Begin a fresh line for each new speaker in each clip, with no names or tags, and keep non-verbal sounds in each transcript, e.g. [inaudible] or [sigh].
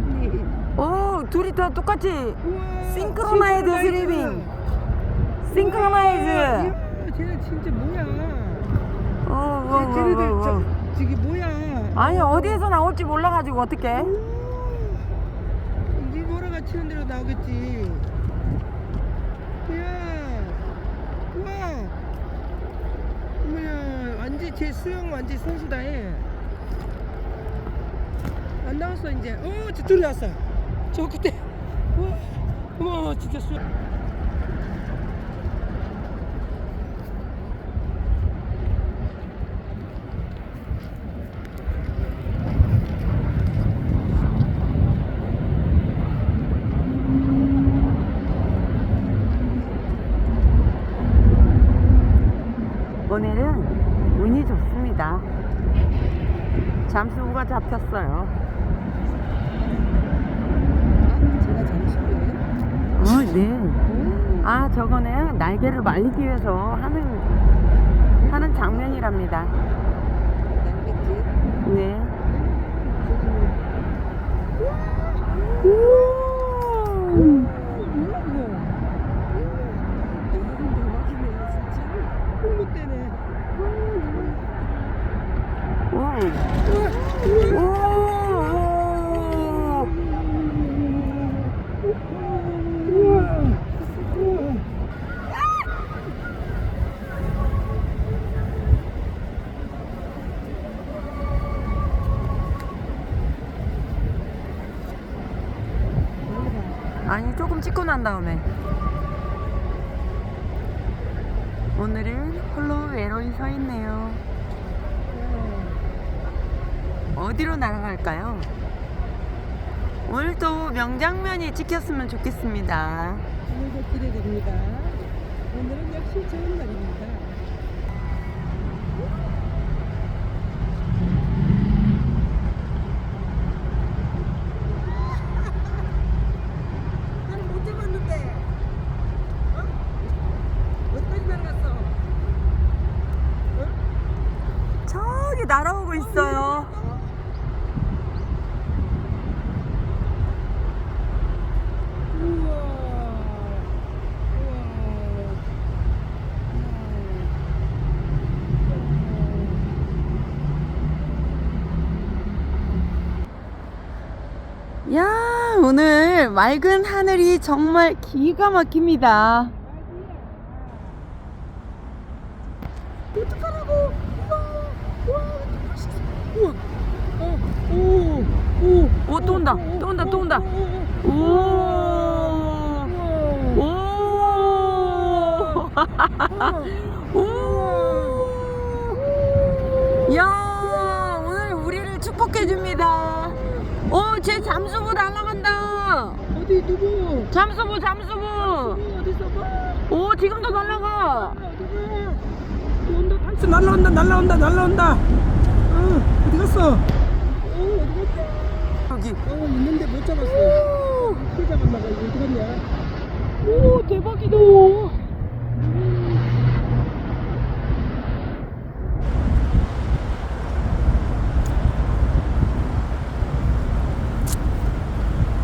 짱님.
오 둘이 다 똑같이
우와,
싱크로나이즈 스리빙 싱크로나이즈
이야, 쟤네 진짜 뭐야?
오, 오,
쟤- 쟤네들
오, 오, 오.
저, 저기 뭐야?
아니 어디에서 나올지 몰라가지고 어떡해
우와, 일본어가 치는 대로 나오겠지. 이야, 우와, 뭐야? 완전 제 수영 완전 선수다 해. 안 나왔어 이제. 어, 나왔어. 저 그때. 우와, 어머, 진짜 수영.
오늘은 운이 좋습니다 잠수부가 잡혔어요
아, 제가 잠시만요.
어, 네.
오.
아, 저거는 날개를 말리기 위해서 하는 하는 장면이랍니다. 네.
뭐야 이거? 오늘은 대박이네 진짜. 홍보 때네.
오. 오. 아니 조금 찍고 난 다음에 오늘은 홀로 외로이 서 있네요. 어디로 날아갈까요? 오늘도 명장면이 찍혔으면 좋겠습니다.
오늘도 기대됩니다. 오늘은 역시 좋은 날입니다. 나는 못 잡았는데. 어? 어디까지 날아갔어? 어?
저기 날아오고 있어요.
우와.
야, 오늘 맑은 하늘이 정말 기가 막힙니다.
어떡하라고? 우와, 우와, 멋있어. 우와, 어, 오, 오,
오, 또 온다.
오,
또 온다,
오,
또 온다.
오, 오,
오. 오. 오. 야, 오늘 우리를 축복해 줍니다. 오, 제 잠수부 날아간다.
어디 누구?
잠수부, 잠수부.
어디 있어? 봐.
오, 지금도 날아가.
온다, 다시 날라온다, 날라온다, 날라온다. 어, 어디 갔어? 어, 어디 갔어?
여기.
어, 있는데 못 잡았어.
오,
크 잡았나 봐. 이거 어디 갔냐?
오 대박이다.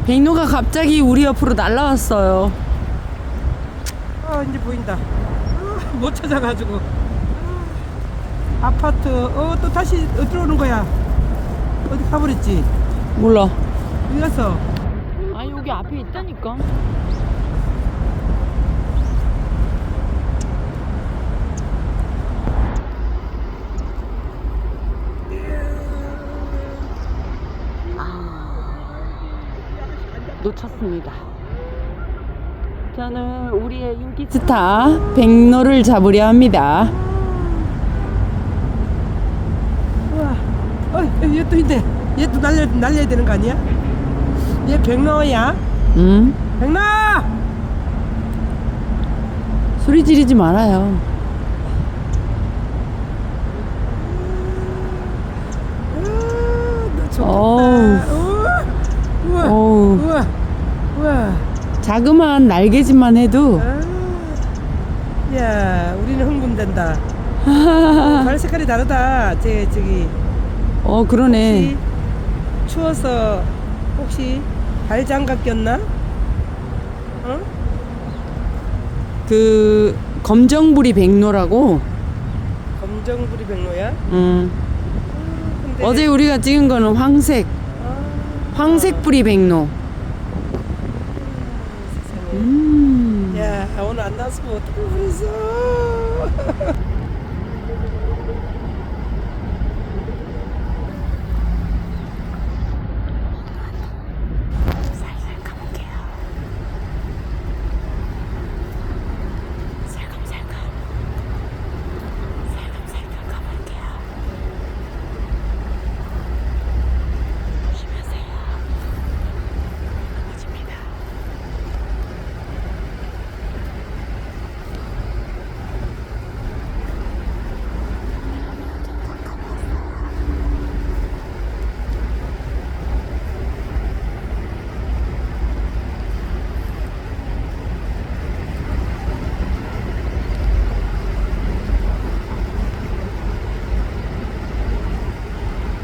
백로가 갑자기 우리 옆으로 날라왔어요.
아 이제 보인다. 아, 못 찾아가지고. 아, 아파트. 어 또 다시 어디로 오는 거야? 어디 가버렸지?
몰라.
어디 갔어?
아 여기 앞에 있다니까. 놓쳤습니다. 저는 우리의 인기 스타 백로를 잡으려 합니다.
우와. 어, 얘또 있네. 얘또 날려 날려야 되는 거 아니야? 얘 백로야?
음,
백로!
소리 지르지 말아요.
너 좋겠다.
어우.
우와. 우와.
어우.
우와. 우와.
자그마한 날개짓만 해도
아, 야, 우리는 흥분된다. [laughs] 발 색깔이 다르다. 제 저기
어 그러네.
혹시 추워서 혹시 발장갑 꼈나? 어?
그 검정부리 백로라고.
검정부리 백로야?
음.
근데
어제 우리가 찍은 거는 황색.
아,
황색부리 백로. 음.
야 오늘 안 나왔으면 어떡할 뻔했어
살살 가볼게요. 살금살금. 살금살금 가볼게요. 조심하세요. 넘어집니다.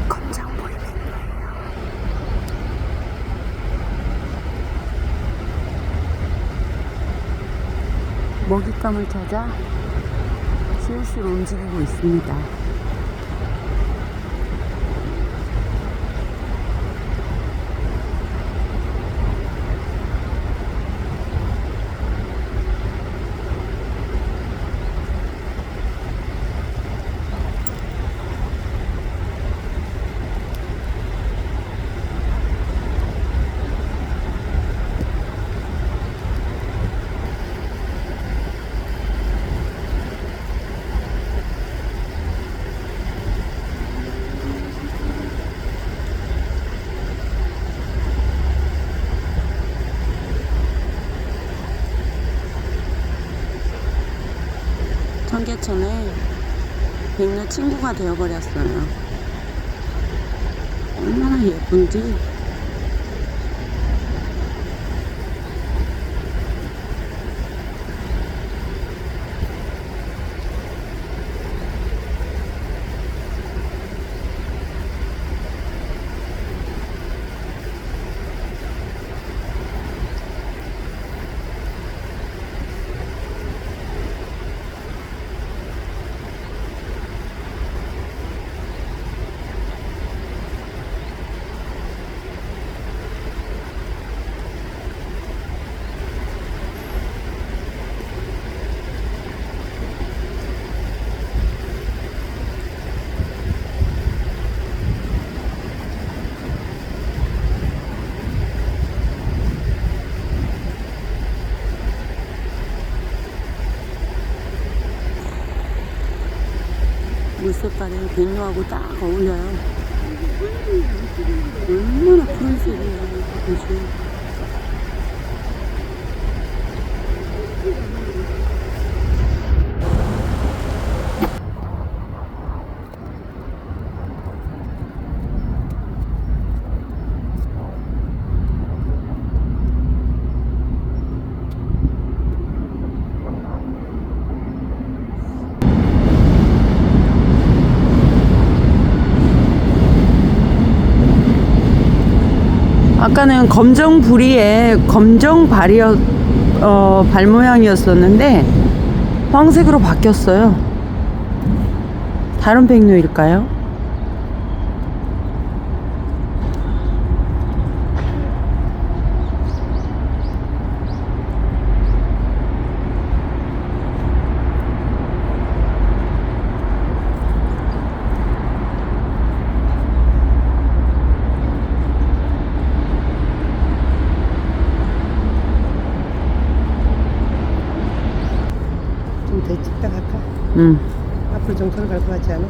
검정 보이는 먹잇감을 찾아 슬슬 움직이고 있습니다. 청계천에 백녀 친구가 되어버렸어요. 얼마나 예쁜지. 물색깔이 백로하고 딱 어울려요. 얼마나 푸른색이에요, 그지? 아까는 검정 부리에 검정 발이었 어, 발 모양이었었는데 황색으로 바뀌었어요. 다른 백로일까요?
좀 더 찍다 갈까?
응,
앞으로 정선을 갈것 같지 않아?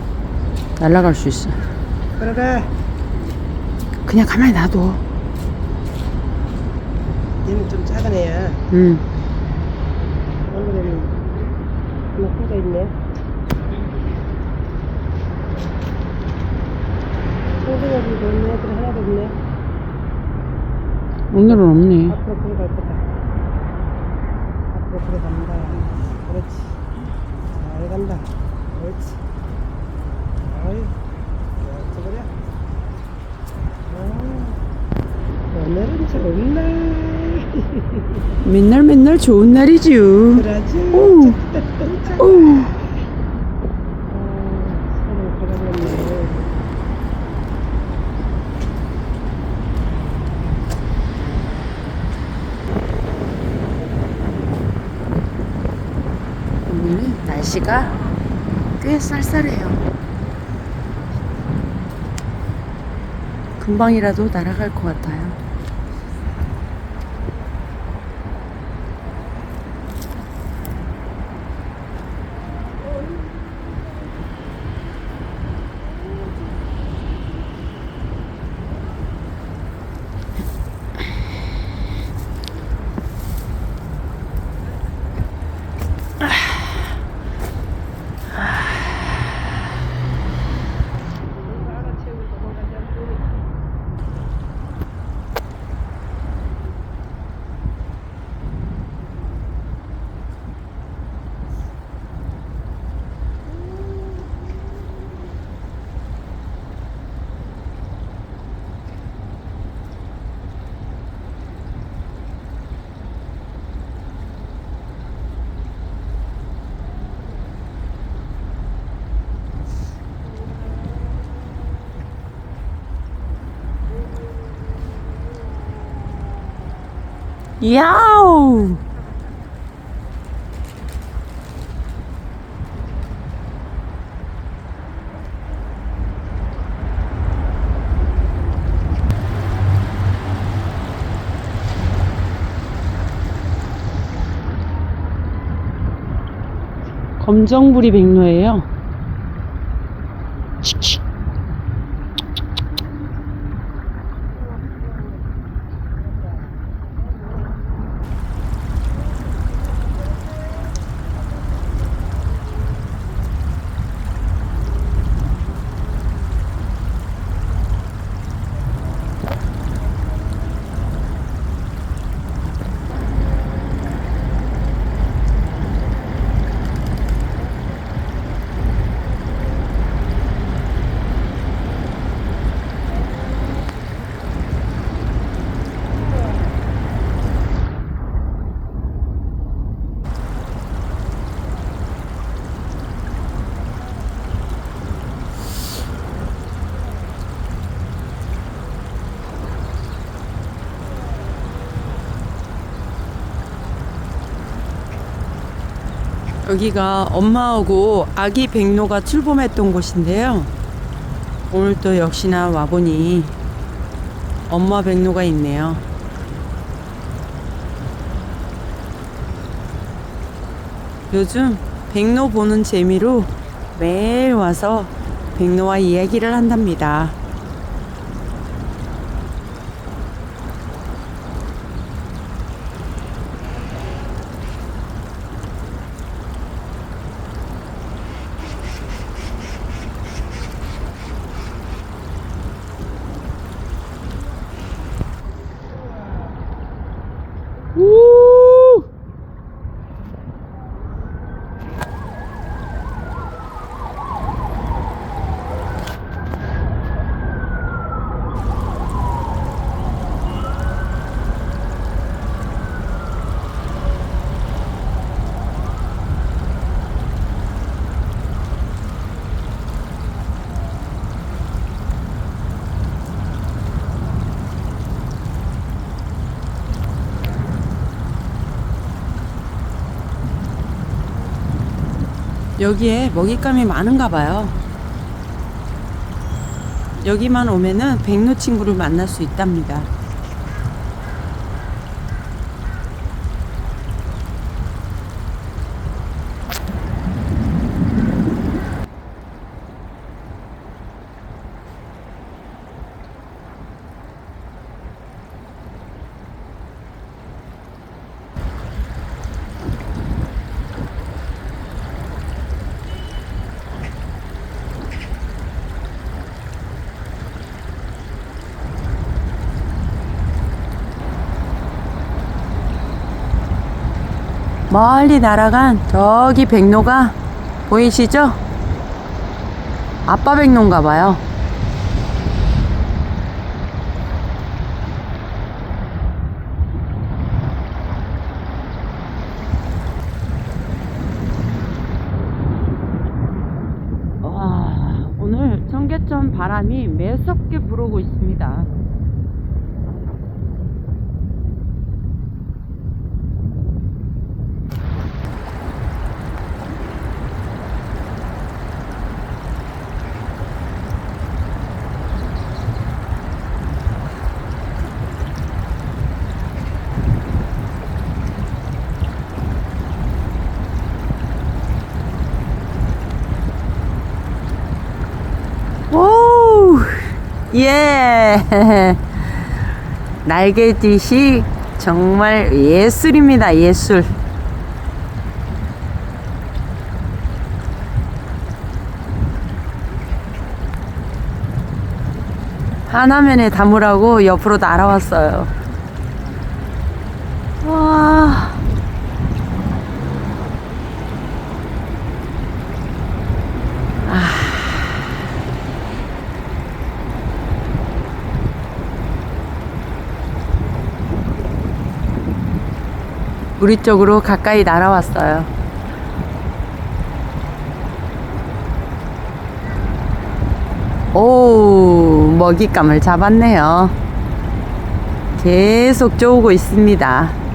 날아갈 수 있어.
걸어가
그냥 가만히 놔둬.
얘는 좀 작은 애야
응.
얼굴에는 하나 혼자 있네 청소년이 노는 애들 하나도 없네
오늘은 없네.
앞으로 들어갈 거다. 앞으로 들어간다. 그렇지. 잘 간다. 그렇지. 아이, 저버려. 아, 오늘은 좋은 날.
맨날 맨날 좋은 날이지요.
그러지.
오. 오. 오늘은 날씨가 꽤 쌀쌀해요. 금방이라도 날아갈 것 같아요. 야우! 검정부리 백로예요. 여기가 엄마하고 아기 백로가 출범했던 곳인데요. 오늘 또 역시나 와보니 엄마 백로가 있네요. 요즘 백로 보는 재미로 매일 와서 백로와 이야기를 한답니다. 여기에 먹잇감이 많은가 봐요. 여기만 오면은 백로 친구를 만날 수 있답니다. 멀리 날아간 저기 백로가 보이시죠? 아빠 백로인가 봐요. 와, 오늘 청계천 바람이 매섭게 불어오고 있습니다. 예. [laughs] 날개짓이 정말 예술입니다, 예술. 하나면에 담으라고 옆으로 날아왔어요. 와. 우리 쪽으로 가까이 날아왔어요. 오, 먹잇감을 잡았네요. 계속 쪼우고 있습니다.